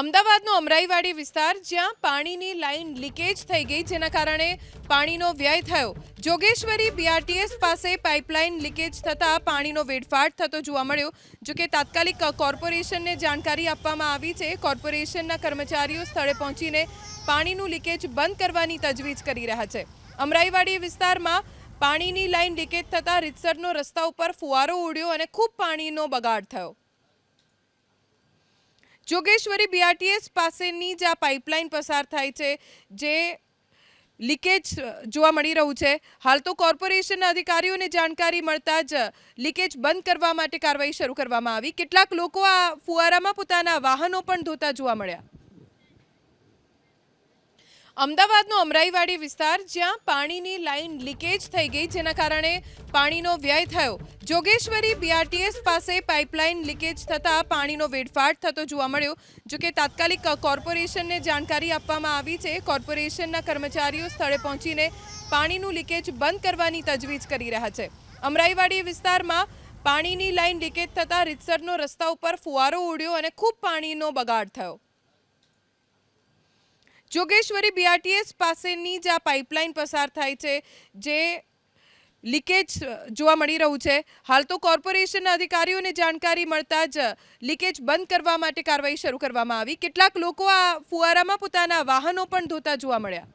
અમદાવાદનો અમરાઈવાડી વિસ્તાર જ્યાં પાણીની લાઈન લીકેજ થઈ ગઈ, જેના કારણે પાણીનો વ્યય થયો. જોગેશ્વરી બીઆરટીએસ પાસે પાઇપલાઇન લીકેજ થતાં પાણીનો વેડફાટ થતો જોવા મળ્યો, જો કે તાત્કાલિક કોર્પોરેશનને જાણકારી આપવામાં આવી છે. કોર્પોરેશનના કર્મચારીઓ સ્થળે પહોંચીને પાણીનું લીકેજ બંધ કરવાની તજવીજ કરી રહ્યા છે. અમરાઈવાડી વિસ્તારમાં પાણીની લાઈન લીકેજ થતાં રીતસરનો રસ્તા ઉપર ફુવારો ઉડ્યો અને ખૂબ પાણીનો બગાડ થયો. જોગેશ્વરી બીઆરટીએસ પાસેની જ આ પાઇપલાઇન પસાર થાય છે, જે લીકેજ જોવા મળી રહ્યું છે. હાલ તો કોર્પોરેશનના અધિકારીઓને જાણકારી મળતા જ લીકેજ બંધ કરવા માટે કાર્યવાહી શરૂ કરવામાં આવી. કેટલાક લોકો આ ફુવારામાં પોતાના વાહનો પણ ધોતા જોવા મળ્યા. અમદાવાદનો અમરાઈવાડી વિસ્તાર જ્યાં પાણીની લાઈન લીકેજ થઈ ગઈ, જેના કારણે પાણીનો વ્યય થયો. જોગેશ્વરી બીઆરટીએસ પાસે પાઇપલાઇન લીકેજ થતાં પાણીનો વેડફાટ થતો જોવા મળ્યો, જો કે તાત્કાલિક કોર્પોરેશનને જાણકારી આપવામાં આવી છે. કોર્પોરેશનના કર્મચારીઓ સ્થળે પહોંચીને પાણીનું લીકેજ બંધ કરવાની તજવીજ કરી રહ્યા છે. અમરાઈવાડી વિસ્તારમાં પાણીની લાઈન લીકેજ થતાં રીતસરનો રસ્તા ઉપર ફુવારો ઉડ્યો અને ખૂબ પાણીનો બગાડ થયો. જોગેશ્વરી બીઆરટીએસ પાસેની જ આ પાઇપલાઇન પસાર થાય છે, જે લીકેજ જોવા મળી રહ્યું છે. હાલ તો કોર્પોરેશનના અધિકારીઓને જાણકારી મળતા જ લીકેજ બંધ કરવા માટે કાર્યવાહી શરૂ કરવામાં આવી. કેટલાક લોકો આ ફુવારામાં પોતાના વાહનો પણ ધોતા જોવા મળ્યા.